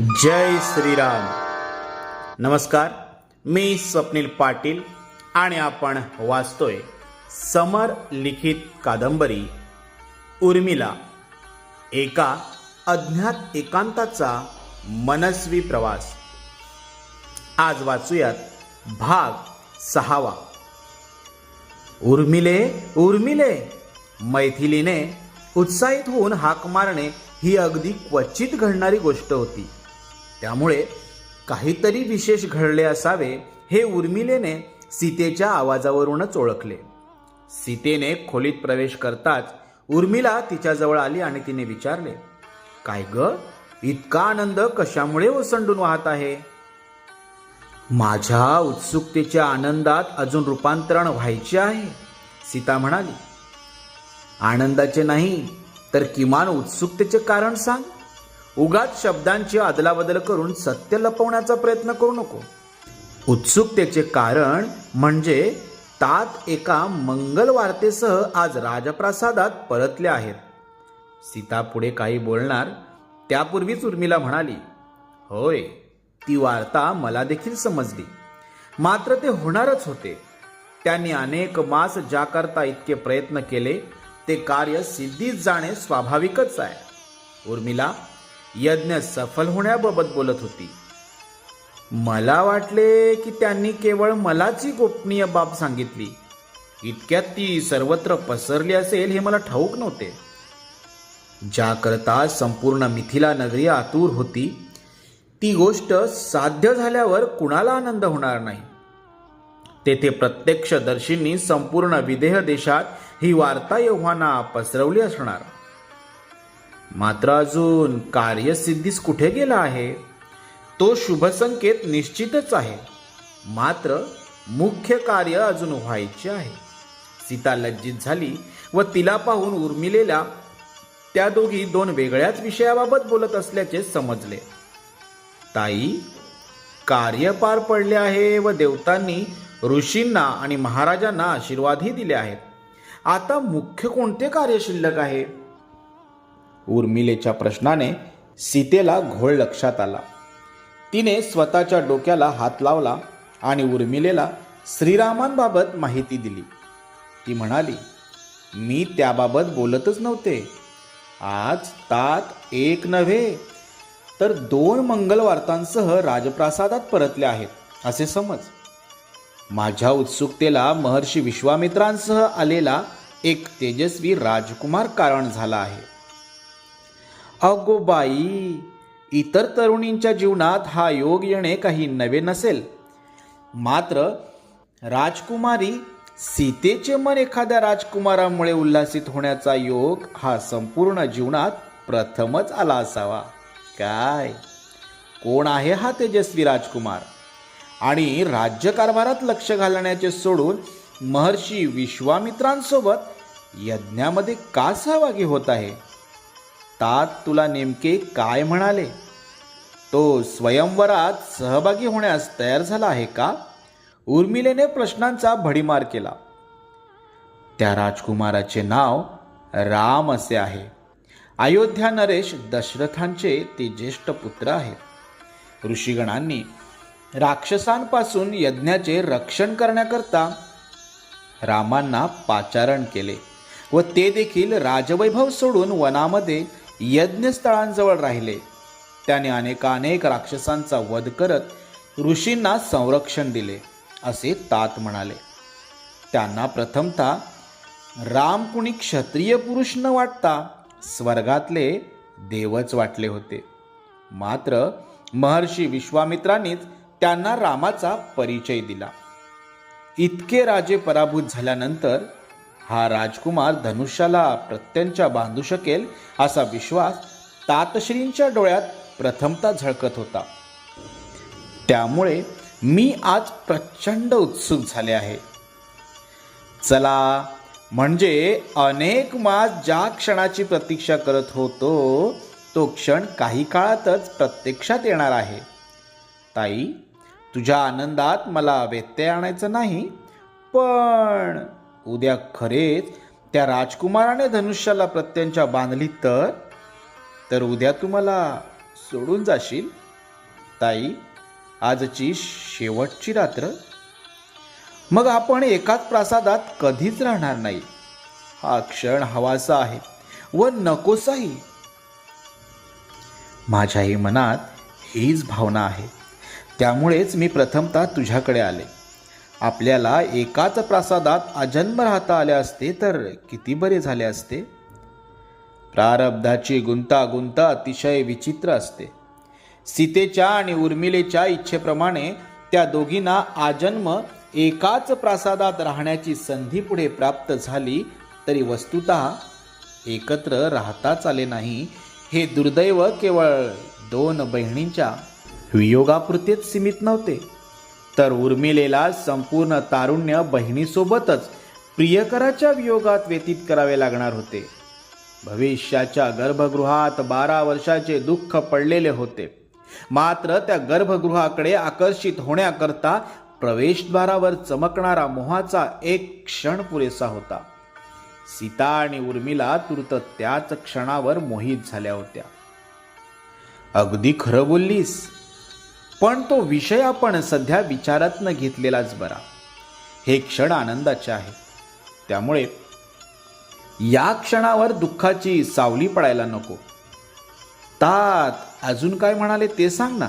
जय श्रीराम. नमस्कार मी स्वप्नील पाटील आणि आपण वाचतोय समर लिखित कादंबरी उर्मिला. एका अज्ञात एकांताचा मनस्वी प्रवास. आज वाचूयात भाग सहावा. उर्मिले उर्मिले मैथिलीने उत्साहित होऊन हाक मारणे ही अगदी क्वचित घडणारी गोष्ट होती. त्यामुळे काहीतरी विशेष घडले असावे हे उर्मिलेने सीतेच्या आवाजावरूनच ओळखले. सीतेने खोलीत प्रवेश करताच उर्मिला तिच्याजवळ आली आणि तिने विचारले काय ग? इतका आनंद कशामुळे ओसंडून वाहत आहे? माझ्या उत्सुकतेच्या आनंदात अजून रूपांतरण व्हायचे आहे सीता म्हणाली. आनंदाचे नाही तर किमान उत्सुकतेचे कारण सांग. उगाच शब्दांची अदलाबदल करून सत्य लपवण्याचा प्रयत्न करू नको. उत्सुकतेचे कारण म्हणजे तात एका मंगल वार्तेसह आज राजप्रासादात परतले आहेत. सीता पुढे काही बोलणार त्यापूर्वीच उर्मिला म्हणाली होय ती वार्ता मला देखील समजली. मात्र ते होणारच होते. त्यांनी अनेक मास ज्याकरता इतके प्रयत्न केले ते कार्य सिद्धीच जाणे स्वाभाविकच आहे. उर्मिला यज्ञ सफल होण्याबाबत बोलत होती. मला वाटले की त्यांनी केवळ मलाच ही गोपनीय बाब सांगितली. इतक्यात ती सर्वत्र पसरली असेल हे मला ठाऊक नव्हते. ज्याकरता संपूर्ण मिथिला नगरी आतूर होती ती गोष्ट साध्य झाल्यावर कुणाला आनंद होणार नाही. तेथे प्रत्यक्षदर्शींनी संपूर्ण विदेह देशात ही वार्ता एव्हाना पसरवली असणार. मात्र अजून कार्यसिद्धीस कुठे गेला आहे? तो शुभसंकेत निश्चितच आहे. मात्र मुख्य कार्य अजून व्हायचे आहे. सीता लज्जित झाली व तिला पाहून उर्मिलेला त्या दोघी दोन वेगळ्याच विषयाबाबत बोलत असल्याचे समजले. ताई कार्य पार पडले आहे व देवतांनी ऋषींना आणि महाराजांना आशीर्वादही दिले आहेत. आता मुख्य कोणते कार्य शिल्लक आहे? उर्मिलेच्या प्रश्नाने सीतेला घोळ लक्षात आला. तिने स्वतःच्या डोक्याला हात लावला आणि उर्मिलेला श्रीरामांबाबत माहिती दिली. ती म्हणाली मी त्याबाबत बोलतच नव्हते. आज तात एक नव्हे तर दोन मंगलवार्तांसह राजप्रासादात परतले आहेत असे समज. माझ्या उत्सुकतेला महर्षी विश्वामित्रांसह आलेला एक तेजस्वी राजकुमार कारण झाला आहे. अगो बाई इतर तरुणींच्या जीवनात हा योग येणे काही नवे नसेल. मात्र राजकुमारी सीतेचे मन एखाद्या राजकुमारामुळे उल्हासित होण्याचा योग हा संपूर्ण जीवनात प्रथमच आला असावा. काय? कोण आहे हा तेजस्वी राजकुमार? आणि राज्यकारभारात लक्ष घालण्याचे सोडून महर्षी विश्वामित्रांसोबत यज्ञामध्ये का सहभागी होत आहे? तात तुला नेमके काय म्हणाले? तो स्वयंवरात सहभागी होण्यास तयार झाला आहे का? उर्मिलेने प्रश्नांचा भडीमार केला. त्या राजकुमाराचे नाव राम असे आहे. अयोध्या नरेश दशरथांचे ते ज्येष्ठ पुत्र आहेत. ऋषीगणांनी राक्षसांपासून यज्ञाचे रक्षण करण्याकरता रामांना पाचारण केले व ते देखील राजवैभव सोडून वनामध्ये यज्ञस्थळांजवळ राहिले. त्याने अनेकानेक राक्षसांचा वध करत ऋषींना संरक्षण दिले असे तात म्हणाले. त्यांना प्रथमतः राम कुणी क्षत्रिय पुरुष न वाटता स्वर्गातले देवच वाटले होते. मात्र महर्षी विश्वामित्रांनीच त्यांना रामाचा परिचय दिला. इतके राजे पराभूत झाल्यानंतर हा राजकुमार धनुष्याला प्रत्यंच्या बांधू शकेल असा विश्वास तातश्रींच्या डोळ्यात प्रथमता झळकत होता. त्यामुळे मी आज प्रचंड उत्सुक झाले आहे. चला म्हणजे अनेक मास ज्या क्षणाची प्रतीक्षा करत होतो तो क्षण काही काळातच प्रत्यक्षात येणार आहे. ताई तुझ्या आनंदात मला व्यत्यय आणायचं नाही पण उद्या खरेच त्या राजकुमाराने धनुष्याला प्रत्यंच्या बांधली तर? तर उद्या तू मला सोडून जाशील? ताई आजची शेवटची रात्र? मग आपण एकाच प्रासादात कधीच राहणार नाही. हा क्षण हवासा आहे व नकोसाही. माझ्याही मनात हीच भावना आहे. त्यामुळेच मी प्रथमतः तुझ्याकडे आले. आपल्याला एकाच प्रासादात अजन्म राहता आले असते तर किती बरे झाले असते? प्रारब्धाची गुंतागुंत अतिशय विचित्र असते. सीतेच्या आणि उर्मिलेच्या इच्छेप्रमाणे त्या दोघींना आजन्म एकाच प्रासादात राहण्याची संधी पुढे प्राप्त झाली तरी वस्तुत एकत्र राहताच आले नाही. हे दुर्दैव केवळ दोन बहिणींच्या वियोगापुरतेच सीमित नव्हते. तर उर्मिलेला संपूर्ण तारुण्य बहिणीसोबतच प्रियकराच्या वियोगात व्यतीत करावे लागणार होते. भविष्याच्या गर्भगृहात बारा वर्षाचे दुःख पडलेले होते. मात्र त्या गर्भगृहाकडे आकर्षित होण्याकरता प्रवेशद्वारावर चमकणारा मोहाचा एक क्षण पुरेसा होता. सीता आणि उर्मिला तुर्त त्याच क्षणावर मोहित झाल्या होत्या. अगदी खरं बोललीस? पण तो विषय आपण सध्या विचारात न घेतलेलाच बरा. हे क्षण आनंदाचे आहे. त्यामुळे या क्षणावर दुःखाची सावली पडायला नको. तात अजून काय म्हणाले ते सांग ना.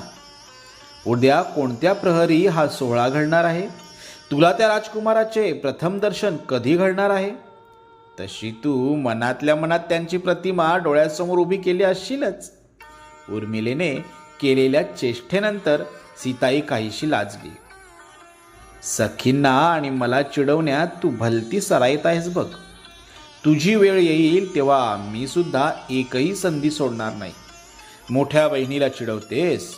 उद्या कोणत्या प्रहरी हा सोहळा घडणार आहे? तुला त्या राजकुमाराचे प्रथम दर्शन कधी घडणार आहे? तशी तू मनातल्या मनात त्यांची प्रतिमा डोळ्यासमोर उभी केली असशीलच. उर्मिलेने केलेल्या चेष्टेनंतर सीताई काहीशी लाजली. सखींना आणि मला चिडवण्यात तू भलती सराईत आहेस बघ. तुझी वेळ येईल तेव्हा मी सुद्धा एकही संधी सोडणार नाही. मोठ्या बहिणीला चिडवतेस?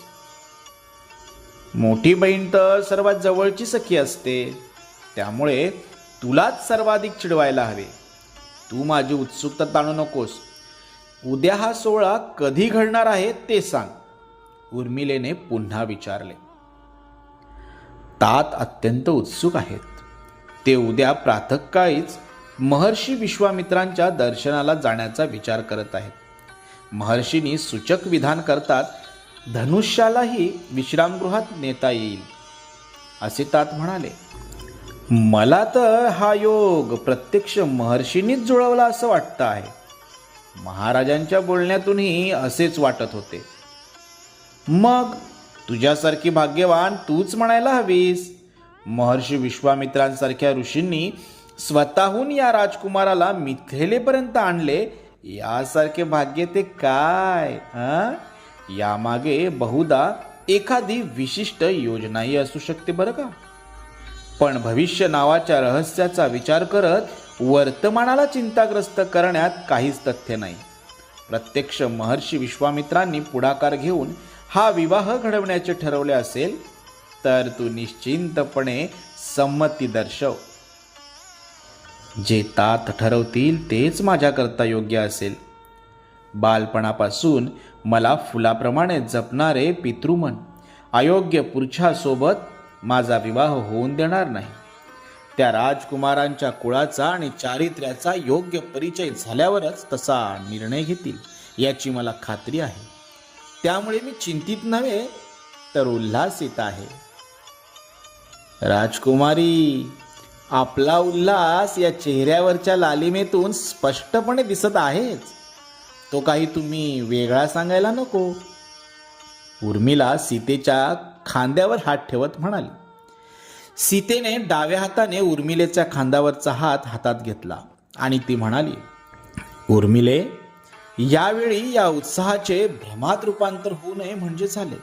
मोठी बहीण तर सर्वात जवळची सखी असते. त्यामुळे तुलाच सर्वाधिक चिडवायला हवे. तू माझी उत्सुकता ताणू नकोस. उद्या हा सोहळा कधी घडणार आहे ते सांग. उर्मिलेने पुन्हा विचारले तात अत्यंत उत्सुक आहेत. ते उद्या प्रातःकाळीच महर्षी विश्वामित्रांच्या दर्शनाला जाण्याचा विचार करत आहेत. महर्षींनी सूचक विधान करतात धनुष्यालाही विश्रामगृहात नेता येईल. असे तात म्हणाले मला तर हा योग प्रत्यक्ष महर्षींनीच जुळवला असं वाटतं आहे. महाराजांच्या बोलण्यातूनही असेच वाटत होते. मग तुझ्यासारखी भाग्यवान तूच म्हणायला हवीस. महर्षी विश्वामित्रांसारख्या ऋषींनी स्वतःहून या राजकुमाराला मिथिलेपर्यंत आणले. यासारखे भाग्य ते काय यामागे बहुधा एखादी विशिष्ट योजनाही असू शकते बरं का? पण भविष्य नावाच्या रहस्याचा विचार करत वर्तमानाला चिंताग्रस्त करण्यात काहीच तथ्य नाही. प्रत्यक्ष महर्षी विश्वामित्रांनी पुढाकार घेऊन हा विवाह घडवण्याचे ठरवले असेल तर तू निश्चिंतपणे संमती दर्शव. जे तात ठरवतील तेच माझ्याकरता योग्य असेल. बालपणापासून मला फुलाप्रमाणे जपणारे पितृमन अयोग्य पुरुषासोबत माझा विवाह होऊन देणार नाही. त्या राजकुमारांच्या कुळाचा आणि चारित्र्याचा योग्य परिचय झाल्यावरच तसा निर्णय घेतील याची मला खात्री आहे. त्यामुळे मी चिंतित नव्हे तर उल्हासित आहे. राजकुमारी आपला उल्हास या चेहऱ्यावरच्या लालिमेतून स्पष्टपणे दिसत आहेच. तो काही तुम्ही वेगळा सांगायला नको. उर्मिला सीतेच्या खांद्यावर हात ठेवत म्हणाली. सीतेने डाव्या हाताने उर्मिलेच्या खांद्यावरचा हात हातात घेतला आणि ती म्हणाली उर्मिले यावेळी या उत्साहाचे भ्रमात रूपांतर होऊ नये म्हणजे झाले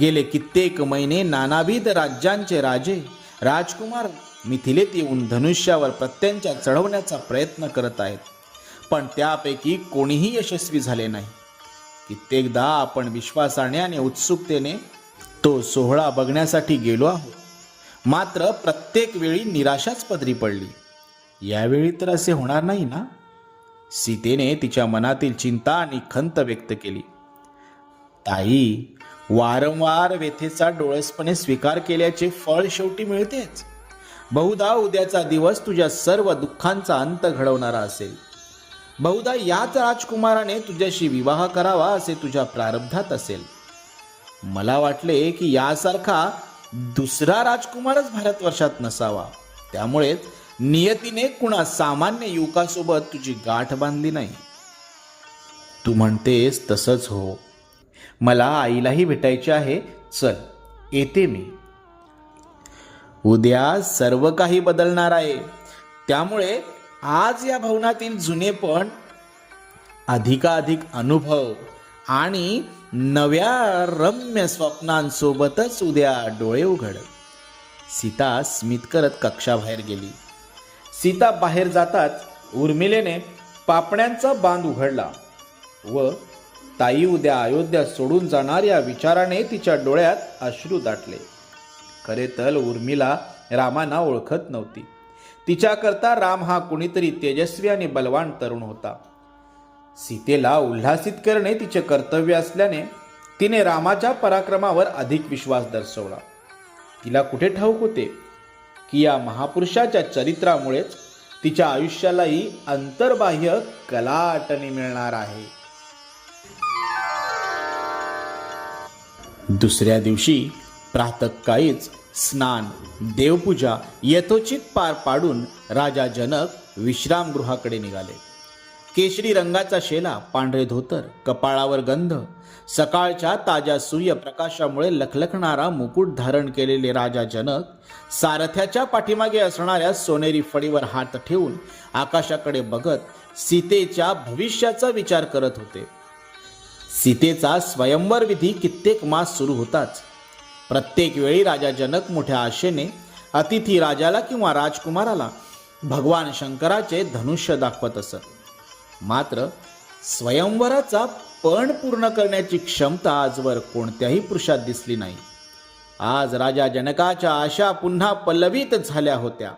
गेले कित्येक महिने नानाविध राज्यांचे राजे राजकुमार मिथिलेत येऊन धनुष्यावर प्रत्यंच्या चढवण्याचा प्रयत्न करत आहेत. पण त्यापैकी कोणीही यशस्वी झाले नाही. कित्येकदा आपण विश्वासाने आणि उत्सुकतेने तो सोहळा बघण्यासाठी गेलो आहोत. मात्र प्रत्येक वेळी निराशाच पदरी पडली. यावेळी तर असे होणार नाही ना? सीतेने तिच्या मनातील चिंता आणि खंत व्यक्त केली. ताई वारंवार व्यथेचा डोळसपणे स्वीकार केल्याचे फळ शेवटी मिळतेच. बहुधा उद्याचा दिवस तुझ्या सर्व दुःखांचा अंत घडवणारा असेल. बहुधा याच राजकुमाराने तुझ्याशी विवाह करावा असे तुझ्या प्रारब्धात असेल. मला वाटले की यासारखा दुसरा राजकुमारच भारतवर्षात नसावा. त्यामुळेच नियतीने कुणा सामान्य युवकासोबत तुझी गाठ बांधली नाही. तू म्हणतेस तसंच हो. मला आईलाही भेटायचे आहे. चल येते मी. उद्या सर्व काही बदलणार आहे. त्यामुळे आज या भवनातील जुनेपण अधिकाधिक अनुभव आणि नव्या रम्य स्वप्नांसोबतच उद्या डोळे उघड. सीता स्मित करत कक्षाबाहेर गेली. सीता बाहेर जाताच उर्मिलेने पापण्यांचा बांध उघडला व ताई उद्या अयोध्या सोडून जाणार या विचाराने तिच्या डोळ्यात अश्रू दाटले. खरे तर उर्मिला रामांना ओळखत नव्हती. तिच्याकरता राम हा कुणीतरी तेजस्वी आणि बलवान तरुण होता. सीतेला उल्हासित करणे तिचे कर्तव्य असल्याने तिने रामाच्या पराक्रमावर अधिक विश्वास दर्शवला. तिला कुठे ठाऊक होते? की या महापुरुषाच्या चरित्रामुळेच तिच्या आयुष्यालाही अंतर्बाह्य कलाटणी मिळणार आहे. दुसऱ्या दिवशी प्रातकाळीच स्नान देवपूजा यथोचित पार पाडून राजा जनक विश्रामगृहाकडे निघाले. केशरी रंगाचा शेला पांढरे धोतर कपाळावर गंध सकाळच्या ताज्या सूर्यप्रकाशामुळे लखलखणारा मुकुट धारण केलेले राजा जनक सारथ्याच्या पाठीमागे असणाऱ्या सोनेरी फडीवर हात ठेवून आकाशाकडे बघत सीतेच्या भविष्याचा विचार करत होते. सीतेचा स्वयंवर विधी कित्येक मास सुरू होताच. प्रत्येक वेळी राजा जनक मोठ्या आशेने अतिथी राजाला किंवा राजकुमाराला भगवान शंकराचे धनुष्य दाखवत असत. मात्र स्वयंवराचा पण पूर्ण करण्याची क्षमता आजवर कोणत्याही पुरुषात दिसली नाही. आज राजा जनकाच्या आशा पुन्हा पल्लवित झाल्या होत्या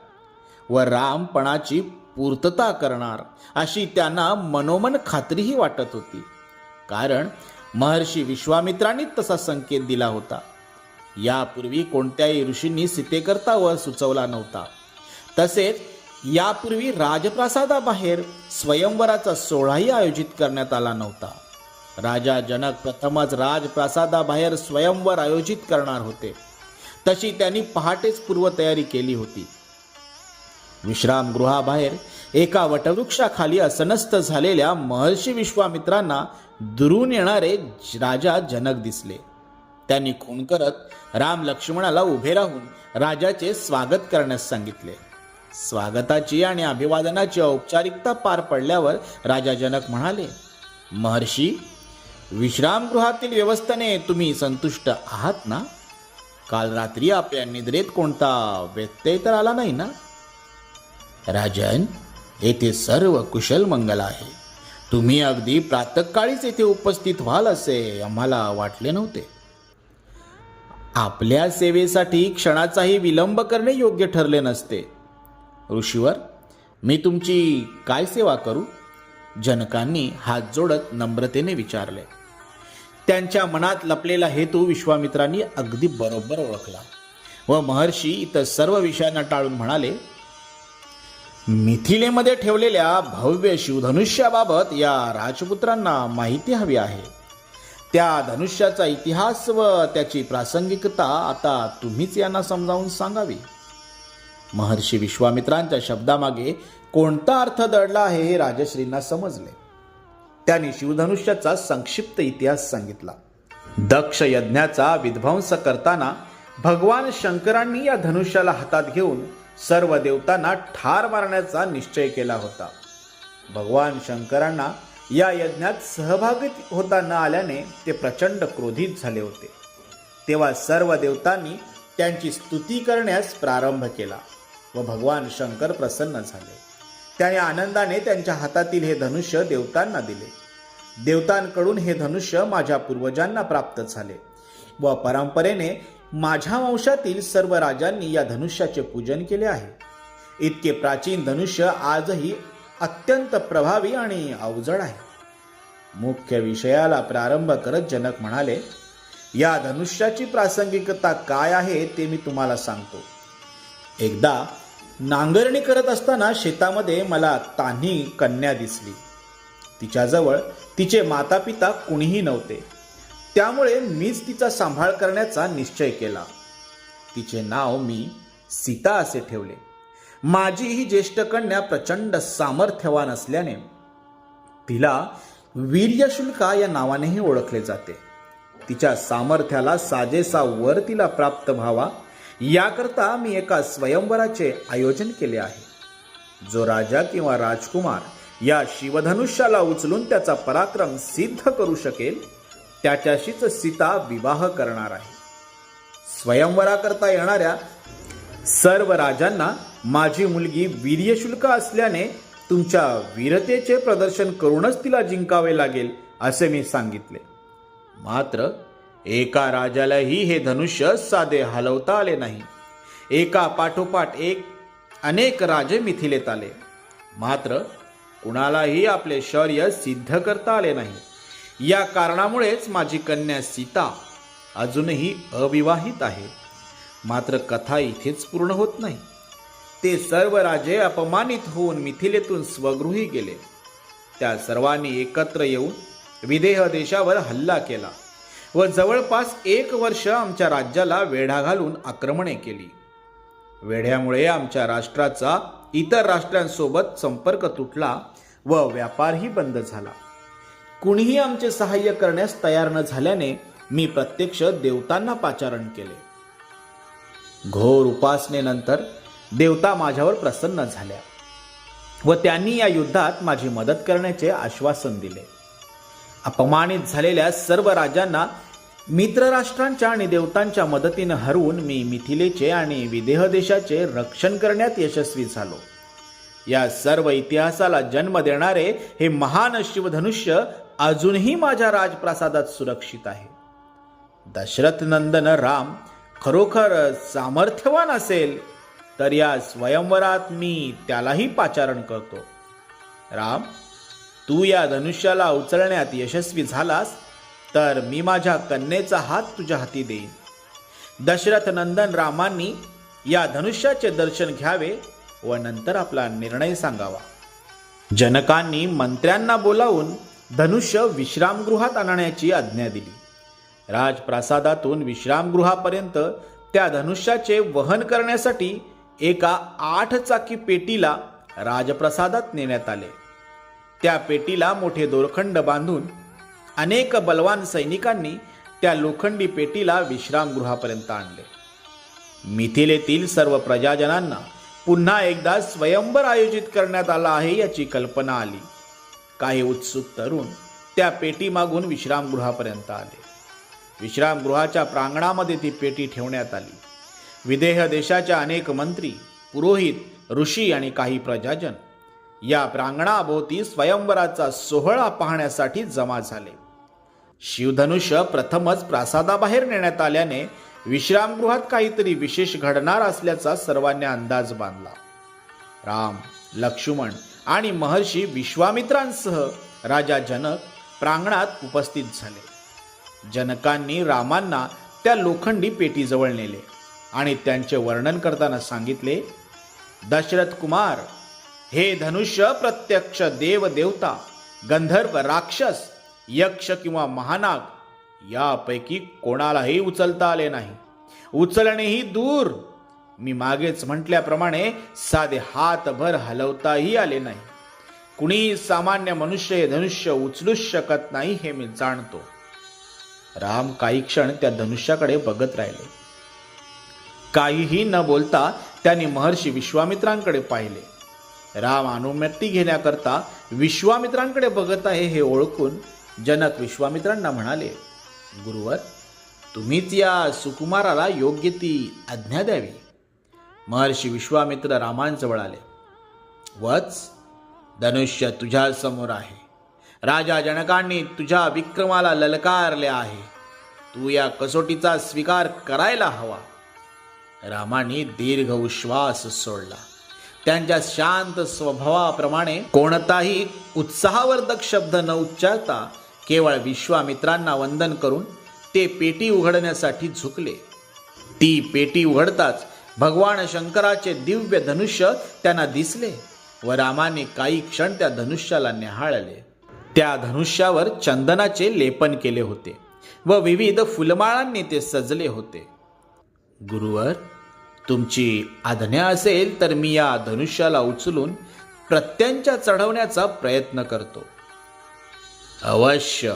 व रामपणाची पूर्तता करणार अशी त्यांना मनोमन खात्रीही वाटत होती. कारण महर्षी विश्वामित्रांनी तसा संकेत दिला होता. यापूर्वी कोणत्याही ऋषींनी सीतेकरता वर सुचवला नव्हता. तसेच यापूर्वी राजप्रासादाबाहेर स्वयंवराचा सोहळाही आयोजित करण्यात आला नव्हता. राजा जनक प्रथमच राजप्रासादाबाहेर स्वयंवर आयोजित करणार होते. तशी त्यांनी पहाटेच पूर्वतयारी केली होती. विश्रामगृहाबाहेर एका वटवृक्षाखाली असनस्त झालेल्या महर्षी विश्वामित्रांना दुरून येणारे राजा जनक दिसले. त्यांनी खून करत राम लक्ष्मणाला उभे राहून राजाचे स्वागत करण्यास सांगितले. स्वागताची आणि अभिवादनाची औपचारिकता पार पडल्यावर राजा जनक म्हणाले महर्षी विश्रामगृहातील व्यवस्थेने तुम्ही संतुष्ट आहात ना? काल रात्री आपल्या निद्रेत कोणता व्यत्यय तर आला नाही ना? राजन येथे सर्व कुशल मंगल आहे. तुम्ही अगदी प्रातकाळीच येथे उपस्थित व्हाल असे आम्हाला वाटले नव्हते. आपल्या सेवेसाठी क्षणाचाही विलंब करणे योग्य ठरले नसते. ऋषीवर मी तुमची काय सेवा करू? जनकांनी हात जोडत नम्रतेने विचारले. त्यांच्या मनात लपलेला हेतू विश्वामित्रांनी अगदी बरोबर ओळखला व महर्षी इतर सर्व विषयांना टाळून म्हणाले मिथिलेमध्ये ठेवलेल्या भव्य शिवधनुष्याबाबत या राजपुत्रांना माहिती हवी आहे. त्या धनुष्याचा इतिहास व त्याची प्रासंगिकता आता तुम्हीच यांना समजावून सांगावी. महर्षी विश्वामित्रांच्या शब्दामागे कोणता अर्थ दडला आहे हे राजश्रींना समजले. त्यांनी शिवधनुष्याचा संक्षिप्त इतिहास सांगितला. दक्ष यज्ञाचा विध्वंस करताना भगवान शंकरांनी या धनुष्याला हातात घेऊन सर्व देवतांना ठार मारण्याचा निश्चय केला होता. भगवान शंकरांना या यज्ञात सहभागी होता न आल्याने ते प्रचंड क्रोधित झाले होते. तेव्हा सर्व देवतांनी त्यांची स्तुती करण्यास प्रारंभ केला. व भगवान शंकर प्रसन्न झाले. त्याने आनंदाने त्यांच्या हातातील हे धनुष्य देवतांना दिले. देवतांकडून हे धनुष्य माझ्या पूर्वजांना प्राप्त झाले व परंपरेने माझ्या वंशातील सर्व राजांनी या धनुष्याचे पूजन केले आहे. इतके प्राचीन धनुष्य आजही अत्यंत प्रभावी आणि अवजड आहे. मुख्य विषयाला प्रारंभ करत जनक म्हणाले या धनुष्याची प्रासंगिकता काय आहे ते मी तुम्हाला सांगतो. एकदा नांगरणी करत असताना शेतामध्ये मला तान्ही कन्या दिसली. तिच्याजवळ तिचे माता पिता कुणीही नव्हते. त्यामुळे मीच तिचा सांभाळ करण्याचा निश्चय केला. तिचे नाव मी सीता असे ठेवले. माझी ही ज्येष्ठ कन्या प्रचंड सामर्थ्यवान असल्याने तिला वीर्यशुल्का या नावानेही ओळखले जाते. तिच्या सामर्थ्याला साजेसा वर तिला प्राप्त व्हावा याकरता मी एका स्वयंवराचे आयोजन केले आहे. जो राजा किंवा राजकुमार या शिवधनुष्याला उचलून त्याचा पराक्रम सिद्ध करू शकेल त्याच्याशीच सीता विवाह करणार आहे. स्वयंवराकरता येणाऱ्या सर्व राजांना माझी मुलगी वीर्यशुल्क असल्याने तुमच्या वीरतेचे प्रदर्शन करूनच तिला जिंकावे लागेल असे मी सांगितले. मात्र एका राजालाही हे धनुष्य साधे हलवता आले नाही. एका पाठोपाठ एक अनेक राजे मिथिलेत आले. मात्र कुणालाही आपले शौर्य सिद्ध करता आले नाही. या कारणामुळेच माझी कन्या सीता अजूनही अविवाहित आहे. मात्र कथा इथेच पूर्ण होत नाही. ते सर्व राजे अपमानित होऊन मिथिलेतून स्वगृही गेले. त्या सर्वांनी एकत्र येऊन विदेह देशावर हल्ला केला. व जवळपास एक वर्ष आमच्या राज्याला वेढा घालून आक्रमणे केली. वेढ्यामुळे आमच्या राष्ट्राचा इतर राष्ट्रांसोबत संपर्क तुटला व व्यापारही बंद झाला. कुणीही आमचे सहाय्य करण्यास तयार न झाल्याने मी प्रत्यक्ष देवतांना पाचारण केले. घोर उपासनेनंतर देवता माझ्यावर प्रसन्न झाल्या व त्यांनी या युद्धात माझी मदत करण्याचे आश्वासन दिले. अपमानित झालेल्या सर्व राजांना मित्रराष्ट्रांच्या आणि देवतांच्या मदतीनं हरवून मी मिथिलेचे आणि विदेह देशाचे रक्षण करण्यात यशस्वी झालो. या सर्व इतिहासाला जन्म देणारे हे महान शिवधनुष्य अजूनही माझ्या राजप्रासादात सुरक्षित आहे. दशरथ नंदन राम खरोखर सामर्थ्यवान असेल तर या स्वयंवरात मी त्यालाही पाचारण करतो. राम तू या धनुष्याला उचलण्यात यशस्वी झालास तर मी माझ्या कन्येचा हात तुझ्या हाती देईन. दशरथ नंदन रामांनी या धनुष्याचे दर्शन घ्यावे व नंतर आपला निर्णय सांगावा. जनकांनी मंत्र्यांना बोलावून धनुष्य विश्रामगृहात आणण्याची आज्ञा दिली. राजप्रासादातून विश्रामगृहापर्यंत त्या धनुष्याचे वहन करण्यासाठी एका आठ चाकी पेटीला राजप्रसादात नेण्यात आले. त्या पेटीला मोठे दोरखंड बांधून अनेक बलवान सैनिकांनी त्या लोखंडी पेटीला विश्रामगृहापर्यंत आणले. मिथिलेतील सर्व प्रजाजनांना पुन्हा एकदा स्वयंवर आयोजित करण्यात आला आहे याची कल्पना आली. काही उत्सुक तरुण त्या पेटी मागून विश्रामगृहापर्यंत आले. विश्रामगृहाच्या प्रांगणामध्ये ती पेटी ठेवण्यात आली. विदेह देशाच्या अनेक मंत्री पुरोहित ऋषी आणि काही प्रजाजन या प्रांगणाभोवती स्वयंवराचा सोहळा पाहण्यासाठी जमा झाले. शिवधनुष्य प्रथमच प्रासादाबाहेर नेण्यात आल्याने विश्रामगृहात काहीतरी विशेष घडणार असल्याचा सर्वांनी अंदाज बांधला. राम लक्ष्मण आणि महर्षी विश्वामित्रांसह राजा जनक प्रांगणात उपस्थित झाले. जनकांनी रामांना त्या लोखंडी पेटीजवळ नेले आणि त्यांचे वर्णन करताना सांगितले दशरथ कुमार हे धनुष्य प्रत्यक्ष देव देवता गंधर्व राक्षस यक्ष किंवा महानाग यापैकी कोणालाही उचलता आले नाही. उचलणेही दूर. मी मागेच म्हटल्याप्रमाणे साधे हातभर हलवताही आले नाही. कुणी सामान्य मनुष्य हे धनुष्य उचलूच शकत नाही हे मी जाणतो. राम काही क्षण त्या धनुष्याकडे बघत राहिले. काहीही न बोलता त्यांनी महर्षी विश्वामित्रांकडे पाहिले. राम अनुमती घेण्याकरता विश्वामित्रांकडे बघत आहे हे ओळखून जनक विश्वामित्रांना म्हणाले गुरुवर तुम्हीच या सुकुमाराला योग्य ती आज्ञा द्यावी. महर्षी विश्वामित्र रामांजवळ आले वच धनुष्य तुझ्यासमोर आहे. राजा जनकांनी तुझ्या विक्रमाला ललकारले आहे. तू या कसोटीचा स्वीकार करायला हवा. रामाने दीर्घ उश्वास सोडला. त्यांच्या शांत स्वभावाप्रमाणे कोणताही उत्साहवर्धक शब्द न उच्चारता केवळ विश्वामित्रांना वंदन करून ते पेटी उघडण्यासाठी झुकले. ती पेटी उघडताच भगवान शंकराचे दिव्य धनुष्य त्यांना दिसले व रामाने काही क्षण त्या धनुष्याला निहाळले. त्या धनुष्यावर चंदनाचे लेपन केले होते व विविध फुलमाळांनी ते सजले होते. गुरुवर तुमची आज्ञा असेल तर मी या धनुष्याला उचलून प्रत्यांच्या चढवण्याचा प्रयत्न करतो. अवश्य.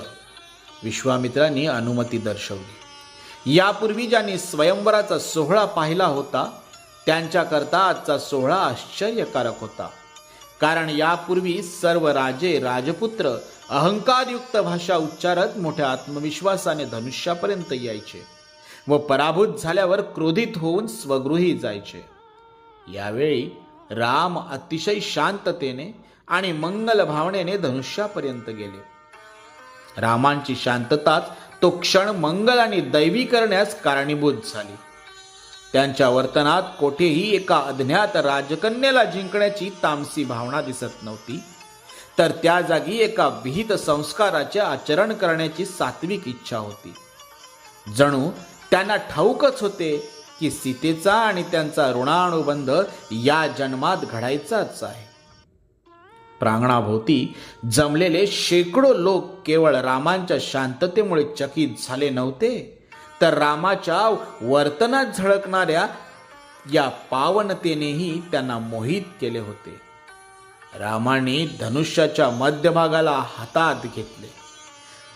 विश्वामित्रांनी अनुमती दर्शवली. यापूर्वी ज्यांनी स्वयंवराचा सोहळा पाहिला होता त्यांच्याकरता आजचा सोहळा आश्चर्यकारक होता. कारण यापूर्वी सर्व राजे राजपुत्र अहंकारयुक्त भाषा उच्चारत मोठ्या आत्मविश्वासाने धनुष्यापर्यंत यायचे. व पराभूत झाल्यावर क्रोधित होऊन स्वगृही जायचे. यावेळी राम अतिशय शांततेने आणि मंगल भावनेने धनुष्यापर्यंत गेले. रामांची शांतताच तो क्षण मंगल आणि दैवी करण्यास कारणीभूत झाली. त्यांच्या वर्तनात कोठेही एका अज्ञात राजकन्याला जिंकण्याची तामसी भावना दिसत नव्हती. तर त्या जागी एका विहित संस्काराचे आचरण करण्याची सात्विक इच्छा होती. जणू त्यांना ठाऊकच होते की सीतेचा आणि त्यांचा ऋणानुबंध या जन्मात घडायचाच आहे. प्रांगणाभोवती जमलेले शेकडो लोक केवळ रामांच्या शांततेमुळे चकित झाले नव्हते तर रामाच्या वर्तनात झळकणाऱ्या या पावनतेनेही त्यांना मोहित केले होते. रामाने धनुष्याच्या मध्यभागाला हातात घेतले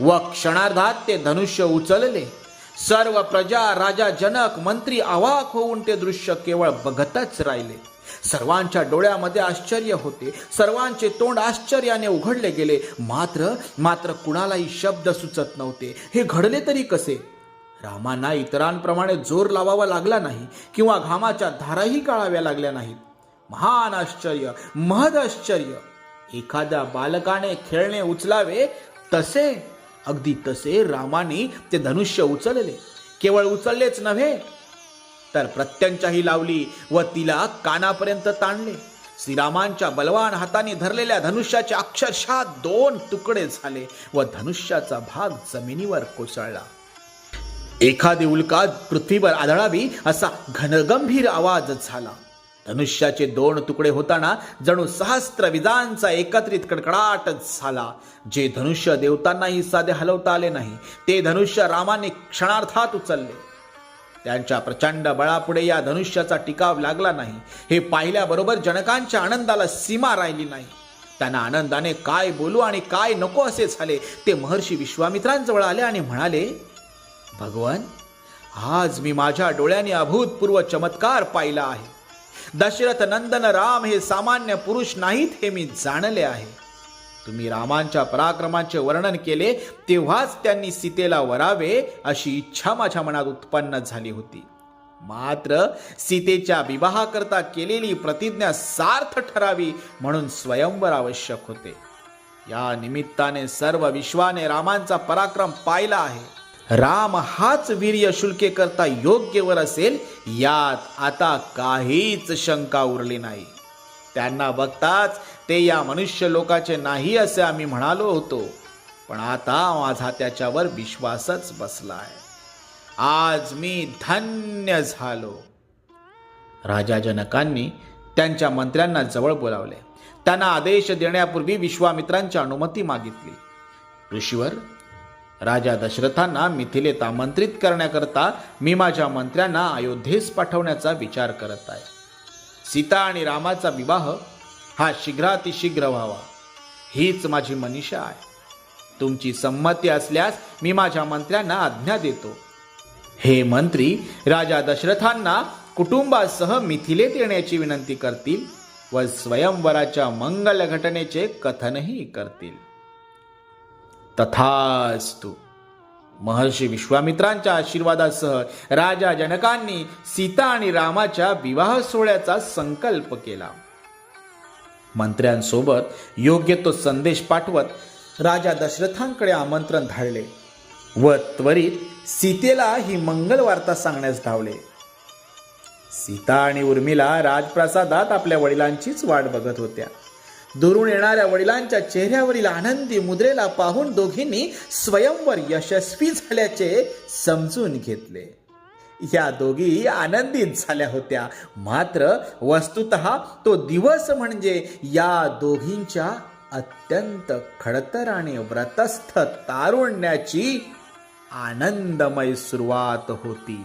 व क्षणार्धात ते धनुष्य उचलले. सर्व प्रजा राजा जनक मंत्री अवाक होऊन ते दृश्य केवळ बघतच राहिले. सर्वांच्या डोळ्यामध्ये आश्चर्य होते. सर्वांचे तोंड आश्चर्याने उघडले गेले. मात्र मात्र कुणालाही शब्द सुचत नव्हते. हे घडले तरी कसे? रामांना इतरांप्रमाणे जोर लावावा लागला नाही किंवा घामाच्या धाराही काढाव्या लागल्या नाहीत. महान आश्चर्य महद आश्चर्य. एखाद्या बालकाने खेळणे उचलावे तसे अगदी तसे रामाने ते धनुष्य उचलले. केवळ उचललेच नव्हे तर प्रत्यंच्याही लावली व तिला कानापर्यंत ताणले. श्रीरामांच्या बलवान हाताने धरलेल्या धनुष्याचे अक्षरशः दोन तुकडे झाले व धनुष्याचा भाग जमिनीवर कोसळला. एखादी उल्का पृथ्वीवर आदळावी असा घनगंभीर आवाज झाला. धनुष्याचे दोन तुकडे होताना जणू सहस्त्र विजांचा एकत्रित कडकडाट झाला. जे धनुष्य देवतांनाही साधे हलवता आले नाही ते धनुष्य रामाने क्षणार्थात उचलले. त्यांच्या प्रचंड बळापुढे या धनुष्याचा टिकाव लागला नाही. हे पाहिल्याबरोबर जनकांच्या आनंदाला सीमा राहिली नाही. त्यांना आनंदाने काय बोलू आणि काय नको असे झाले ते महर्षी विश्वामित्रांजवळ आले आणि म्हणाले भगवान आज मी माझ्या डोळ्याने अभूतपूर्व चमत्कार पाहिला आहे. दशरथ नंदन राम हे सामान्य पुरुष नाहीत हे मी जाणले आहे. तुम्ही रामांच्या पराक्रमाचे वर्णन केले तेव्हाच त्यांनी सीतेला वरावे अशी इच्छा माझ्या मनात उत्पन्न झाली होती. मात्र सीतेच्या विवाहाकरता केलेली प्रतिज्ञा सार्थ ठरावी म्हणून स्वयंवर आवश्यक होते. या निमित्ताने सर्व विश्वाने रामांचा पराक्रम पाहिला आहे. राम हाच वीर्य शुल्के करता योग्य वर असेल यात आता काहीच शंका उरली नाही. त्यांना बघताच ते या मनुष्य लोकाचे नाही असे आम्ही म्हणालो होतो पण आता माझा त्याच्यावर विश्वासच बसला आहे आज मी धन्य झालो. राजा जनकांनी त्यांच्या मंत्र्यांना जवळ बोलावले. त्यांना आदेश देण्यापूर्वी विश्वामित्रांची अनुमती मागितली. ऋषीवर राजा दशरथांना मिथिलेत आमंत्रित करण्याकरता मी माझ्या मंत्र्यांना अयोध्येस पाठवण्याचा विचार करत आहे. सीता आणि रामाचा विवाह हा शीघ्रातिशीघ्र व्हावा. हीच माझी मनीषा आहे. तुमची संमती असल्यास मी माझ्या मंत्र्यांना आज्ञा देतो. हे मंत्री राजा दशरथांना कुटुंबासह मिथिलेत येण्याची विनंती करतील व स्वयंवराच्या मंगल घटनेचे कथनही करतील. तथास्तु. महर्षी विश्वामित्रांच्या आशीर्वादासह राजा जनकांनी सीता आणि रामाच्या विवाह सोहळ्याचा संकल्प केला. मंत्र्यांसोबत योग्य तो संदेश पाठवत राजा दशरथांकडे आमंत्रण धाडले व त्वरित सीतेला ही मंगल वार्ता सांगण्यास धावले. सीता आणि उर्मिला राजप्रासादात आपल्या वडिलांचीच वाट बघत होत्या. दुरून येणाऱ्या वडिलांच्या चेहऱ्यावरील आनंदी मुद्रेला पाहून दोघींनी स्वयंवर यशस्वी झाल्याचे समजून घेतले. या दोघी आनंदित झाल्या होत्या. मात्र वस्तुत तो दिवस म्हणजे या दोघींच्या अत्यंत खडतर आणि व्रतस्थ तारुण्याची आनंदमय सुरुवात होती.